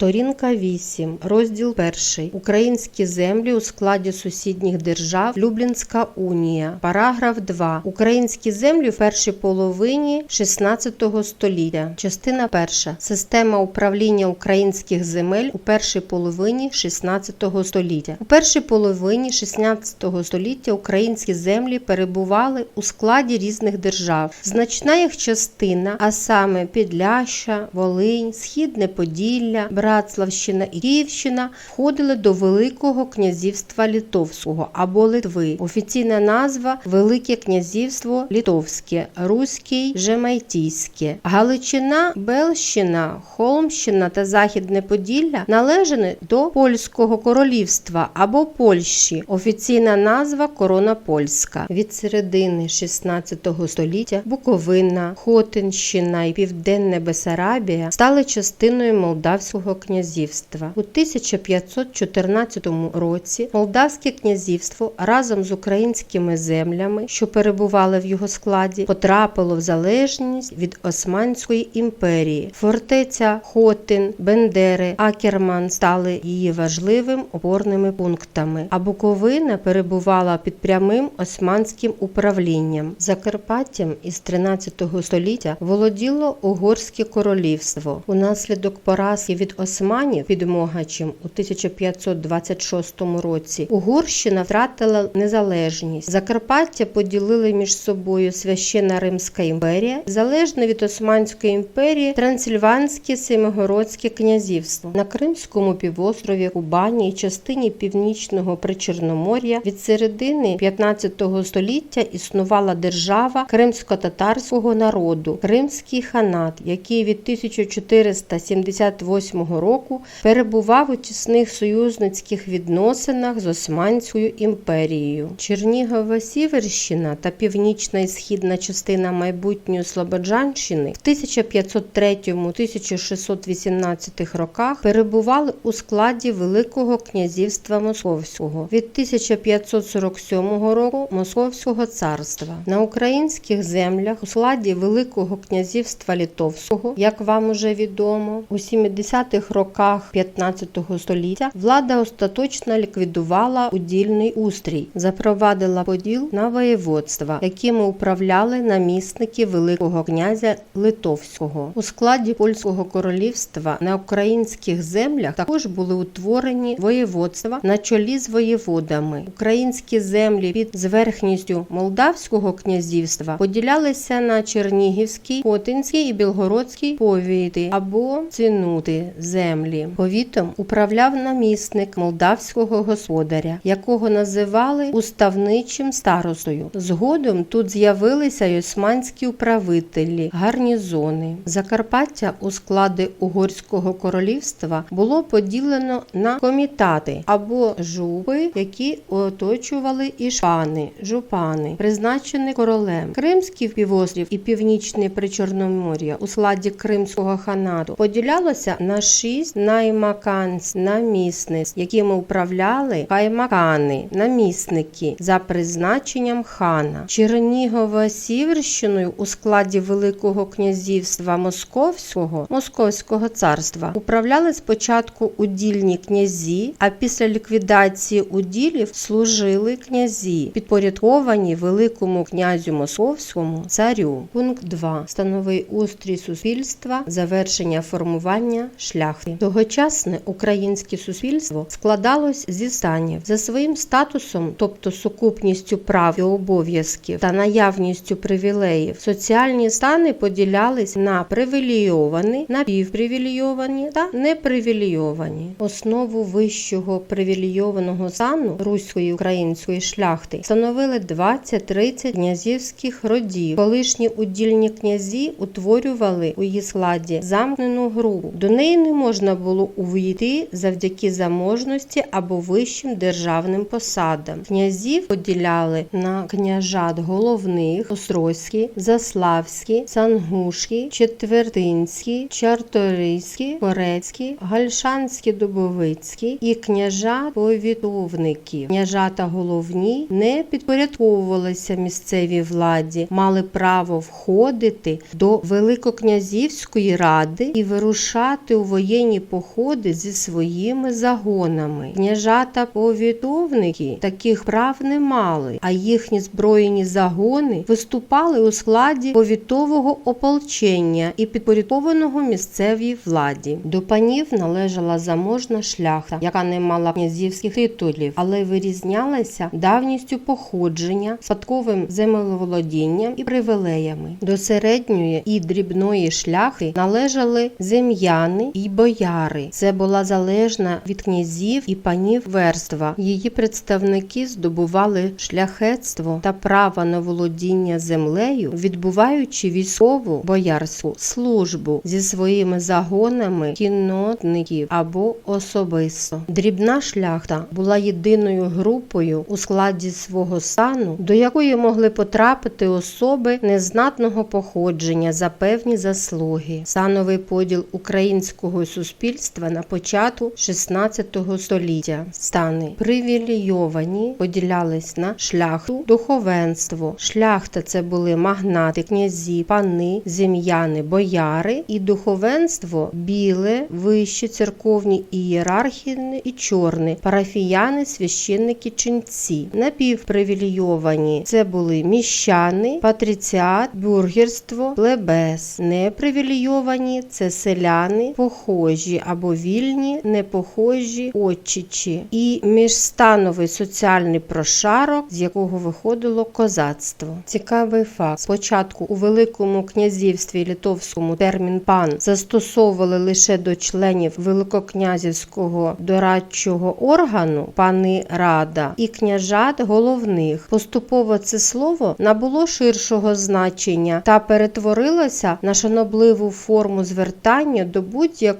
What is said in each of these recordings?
Сторінка 8, розділ 1. Українські землі у складі сусідніх держав. Люблінська унія. Параграф 2. Українські землі в першій половині 16 століття. Частина 1. Система управління українських земель у першій половині 16 століття. У першій половині 16 століття українські землі перебували у складі різних держав. Значна їх частина, а саме Підляща, Волинь, Східне Поділля, Братславщина і Київщина входили до Великого князівства Литовського або Литви. Офіційна назва Велике князівство Литовське, Руський, Жемайтійське. Галичина, Белщина, Холмщина та Західне Поділля належали до Польського королівства або Польщі. Офіційна назва Корона Польська. Від середини 16 століття Буковина, Хотинщина і Південне Бесарабія стали частиною Молдавського князівства. У 1514 році Молдавське князівство разом з українськими землями, що перебували в його складі, потрапило в залежність від Османської імперії. Фортеця Хотин, Бендери, Акерман стали її важливим опорними пунктами. А Буковина перебувала під прямим османським управлінням. Закарпаттям із 13 століття володіло Угорське королівство. Унаслідок поразки від османів під Могачем у 1526 році. Угорщина втратила незалежність. Закарпаття поділили між собою священна Римська імперія, залежно від Османської імперії, Трансильванське Семигородське князівство. На Кримському півострові Кубані і частині північного Причорномор'я від середини 15 століття існувала держава кримсько-татарського народу. Кримський ханат, який від 1478 року перебував у тісних союзницьких відносинах з Османською імперією. Чернігова Сіверщина та північна і східна частина майбутньої Слободжанщини в 1503-1618 роках перебували у складі Великого князівства Московського від 1547 року Московського царства на українських землях у складі Великого князівства Литовського, як вам уже відомо, у 70-х роках 15 століття влада остаточно ліквідувала удільний устрій, запровадила поділ на воєводства, якими управляли намісники Великого князя Литовського. У складі польського королівства на українських землях також були утворені воєводства на чолі з воєводами. Українські землі під зверхністю Молдавського князівства поділялися на Чернігівський, Хотинський і Білгородський повіти або цінути землі. Повітом управляв намісник молдавського господаря, якого називали уставничим старостою. Згодом тут з'явилися й османські управителі, гарнізони. Закарпаття у склади Угорського королівства було поділено на комітати або жупи, які оточували ішпани, жупани, призначені королем. Кримський півострів і північне Причорномор'я у складі Кримського ханату поділялося на шість наймаканць, намісниць, якими управляли каймакани, намісники за призначенням хана. Чернігова Сіверщиною у складі Великого князівства Московського Московського царства управляли спочатку удільні князі, а після ліквідації уділів служили князі, підпорядковані Великому князю Московському царю. Пункт 2. Становий устрій суспільства, завершення формування шляхти. Тогочасне українське суспільство складалось зі станів за своїм статусом, тобто сукупністю прав і обов'язків та наявністю привілеїв. Соціальні стани поділялись на привілейовані, напівпривілейовані та непривілейовані. Основу вищого привілейованого стану руської української шляхти становили 20-30 князівських родів. Колишні удільні князі утворювали у її складі замкнену групу. До неї не можна було увійти завдяки заможності або вищим державним посадам. Князів поділяли на княжат головних, острозькі, заславські, сангушкі, четвертинські, чарторийські, корецькі, гальшанські, дубовицькі і княжат повітовників. Княжата головні не підпорядковувалися місцевій владі, мали право входити до великокнязівської ради і вирушати у воєнні воєнні походи зі своїми загонами. Княжата повітовники таких прав не мали, а їхні збройні загони виступали у складі повітового ополчення і підпорядкованого місцевій владі. До панів належала заможна шляхта, яка не мала князівських титулів, але вирізнялася давністю походження, спадковим землеволодінням і привілеями. До середньої і дрібної шляхти належали зем'яни і бояри. Це була залежна від князів і панів верства. Її представники здобували шляхетство та право на володіння землею, відбуваючи військову боярську службу зі своїми загонами кіннотників або особисто. Дрібна шляхта була єдиною групою у складі свого стану, до якої могли потрапити особи незнатного походження за певні заслуги. Становий поділ українського суспільства на початку 16 століття. Стани привілейовані поділялись на шляхту, духовенство. Шляхта це були магнати, князі, пани, зем'яни, бояри і духовенство біле, вищі церковні ієрархіни і чорні, парафіяни, священники, ченці. Напівпривілейовані це були міщани, патріціат, бюргерство, плебес. Непривілейовані це селяни, похожі або вільні, непохожі, отчичі і міжстановий соціальний прошарок, з якого виходило козацтво. Цікавий факт. Спочатку у Великому князівстві Литовському термін пан застосовували лише до членів великокнязівського дорадчого органу, пани рада і княжат головних. Поступово це слово набуло ширшого значення та перетворилося на шанобливу форму звертання до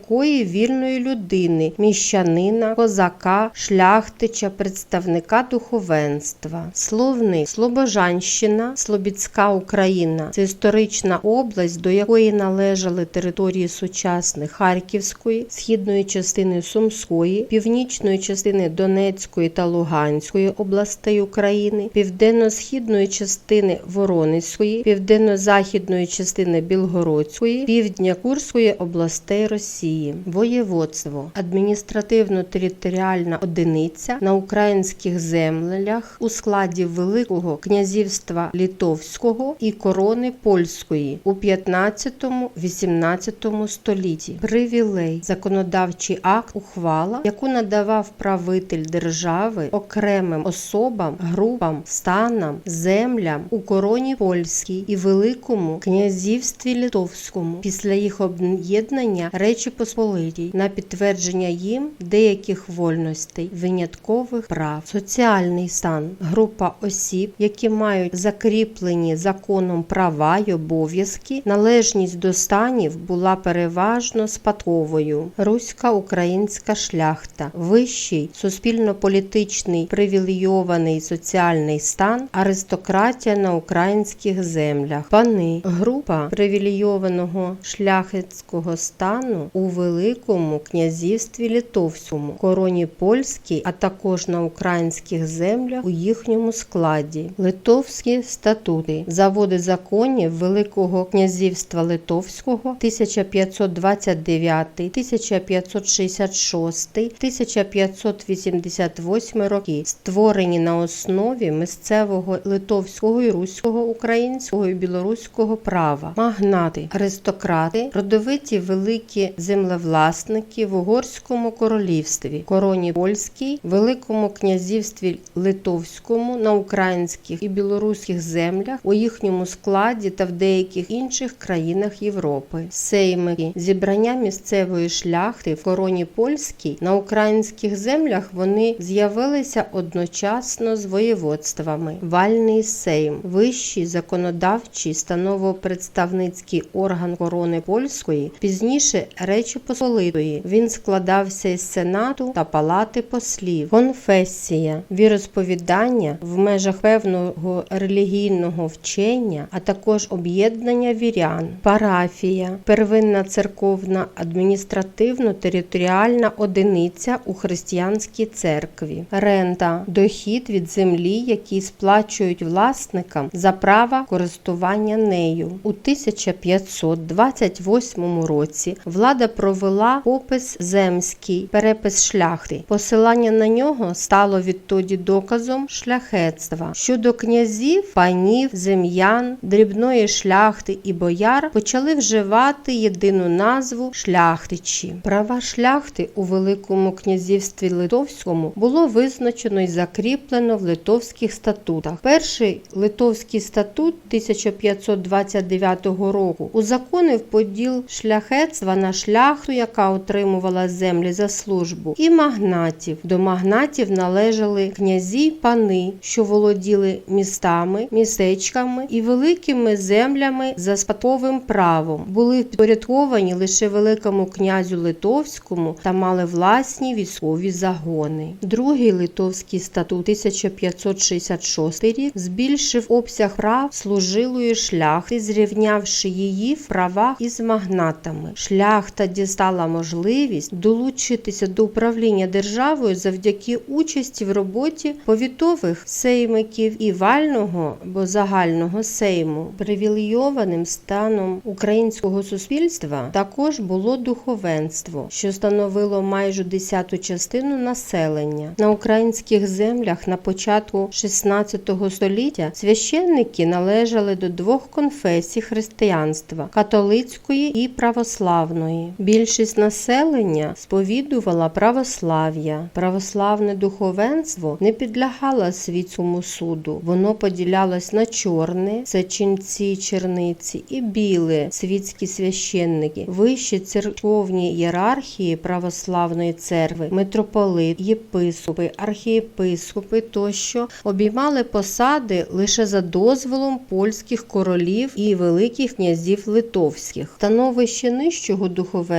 будь-якої вільної людини, міщанина, козака, шляхтича, представника духовенства. Словник Слобожанщина, Слобідська Україна це історична область, до якої належали території сучасних Харківської, східної частини Сумської, північної частини Донецької та Луганської областей України, південно-східної частини Воронезької, південно-західної частини Білгородської, півдня Курської областей Росії, воєводство, адміністративно-територіальна одиниця на українських землях у складі Великого князівства Литовського і корони польської у 15-18 столітті. Привілей законодавчий акт, ухвала, яку надавав правитель держави окремим особам, групам, станам, землям у короні польській і великому князівстві Литовському після їх об'єднання Речі Посполитій на підтвердження їм деяких вольностей, виняткових прав, соціальний стан, група осіб, які мають закріплені законом права й обов'язки, належність до станів була переважно спадковою. Руська українська шляхта, вищий суспільно-політичний привілейований соціальний стан, аристократія на українських землях, пани, група привілейованого шляхетського стану у Великому князівстві Литовському, короні польській, а також на українських землях у їхньому складі. Литовські статути, заводи законів Великого князівства Литовського 1529, 1566, 1588 роки, створені на основі місцевого литовського і руського, українського і білоруського права, магнати, аристократи, родовиті великі землевласники в угорському королівстві, короні польській, великому князівстві Литовському на українських і білоруських землях у їхньому складі та в деяких інших країнах Європи. Сеймики зібрання місцевої шляхти в короні польській на українських землях вони з'явилися одночасно з воєводствами. Вальний сейм, вищий законодавчий становопредставницький орган корони польської, пізніше Речі Посполитої. Він складався із сенату та палати послів, конфесія, віросповідання в межах певного релігійного вчення, а також об'єднання вірян, парафія, первинна церковна адміністративно-територіальна одиниця у християнській церкві, рента, дохід від землі, який сплачують власникам за право користування нею. У 1528 році влада провела попис земський, перепис шляхти. Посилання на нього стало відтоді доказом шляхетства. Щодо князів, панів, зем'ян, дрібної шляхти і бояр почали вживати єдину назву шляхтичі. Права шляхти у Великому князівстві Литовському було визначено і закріплено в литовських статутах. Перший литовський статут 1529 року узаконив поділ шляхетства на шляхту, яка отримувала землі за службу, і магнатів. До магнатів належали князі пани, що володіли містами, містечками і великими землями за спадковим правом, були підпорядковані лише великому князю Литовському та мали власні військові загони. Другий литовський статут 1566 рік збільшив обсяг прав служилої шляхти, зрівнявши її в правах із магнатами. Шляхта дістала можливість долучитися до управління державою завдяки участі в роботі повітових сеймиків і вального або загального сейму. Привілейованим станом українського суспільства також було духовенство, що становило майже десяту частину населення. На українських землях на початку 16 століття священники належали до двох конфесій християнства католицької і православної. Більшість населення сповідувала православ'я. Православне духовенство не підлягало світському суду. Воно поділялось на чорне, це ченці, черниці, і біле світські священники, вищі церковні ієрархії православної церкви, митрополит, єпископи, архієпископи тощо обіймали посади лише за дозволом польських королів і великих князів литовських. Становище нижчого духовенства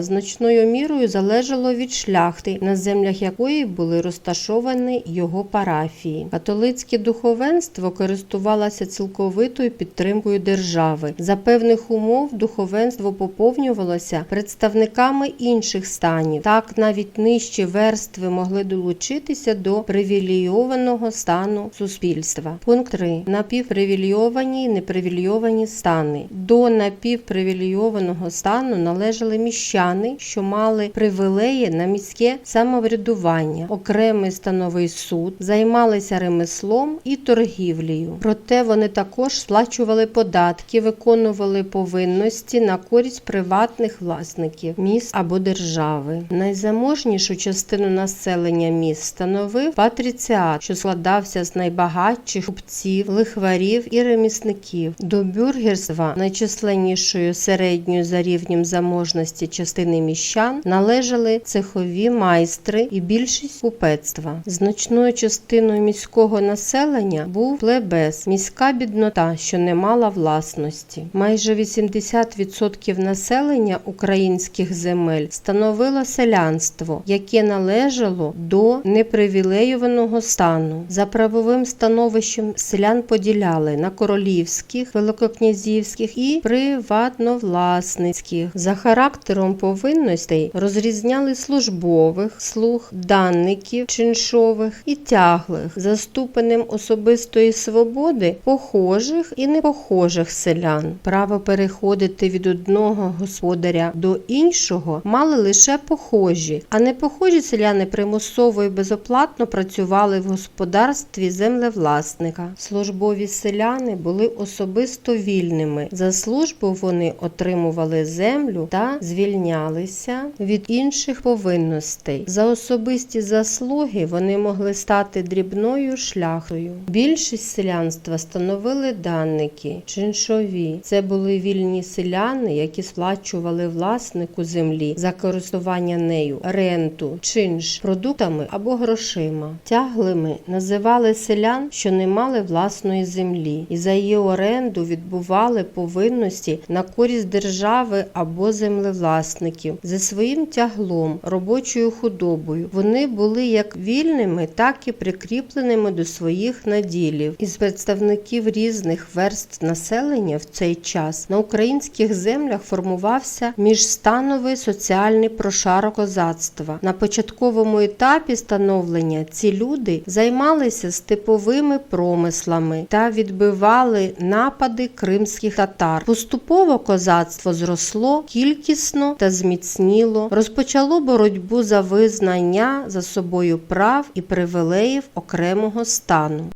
значною мірою залежало від шляхти, на землях якої були розташовані його парафії. Католицьке духовенство користувалося цілковитою підтримкою держави. За певних умов духовенство поповнювалося представниками інших станів. Так навіть нижчі верстви могли долучитися до привілейованого стану суспільства. Пункт 3. Напівпривілейовані і непривілейовані стани. До напівпривілейованого стану належали міщани, що мали привілеї на міське самоврядування, окремий становий суд, займалися ремеслом і торгівлею. Проте вони також сплачували податки, виконували повинності на користь приватних власників міст або держави. Найзаможнішу частину населення міст становив патріціат, що складався з найбагатших купців, лихварів і ремісників. До бюргерства, найчисленнішою середньою за рівнем заможності частини міщан, належали цехові майстри і більшість купецтва. Значною частиною міського населення був плебес, міська біднота, що не мала власності. Майже 80% населення українських земель становило селянство, яке належало до непривілейованого стану. За правовим становищем селян поділяли на королівських, великокнязівських і приватновласницьких. За характером повинностей розрізняли службових, слуг, данників, чиншових і тяглих, за ступенем особистої свободи похожих і непохожих селян. Право переходити від одного господаря до іншого мали лише похожі, а непохожі селяни примусово і безоплатно працювали в господарстві землевласника. Службові селяни були особисто вільними. За службу вони отримували землю та звільнялися від інших повинностей. За особисті заслуги вони могли стати дрібною шляхтою. Більшість селянства становили данники, чиншові. Це були вільні селяни, які сплачували власнику землі за користування нею, ренту, чинш, продуктами або грошима. Тяглими називали селян, що не мали власної землі, і за її оренду відбували повинності на користь держави або землевласників за своїм тяглом, робочою худобою. Вони були як вільними, так і прикріпленими до своїх наділів. Із представників різних верств населення в цей час на українських землях формувався міжстановий соціальний прошарок козацтва. На початковому етапі становлення ці люди займалися степовими промислами та відбивали напади кримських татар. Поступово козацтво зросло, кількість зрісно та зміцніло, розпочало боротьбу за визнання за собою прав і привілеїв окремого стану.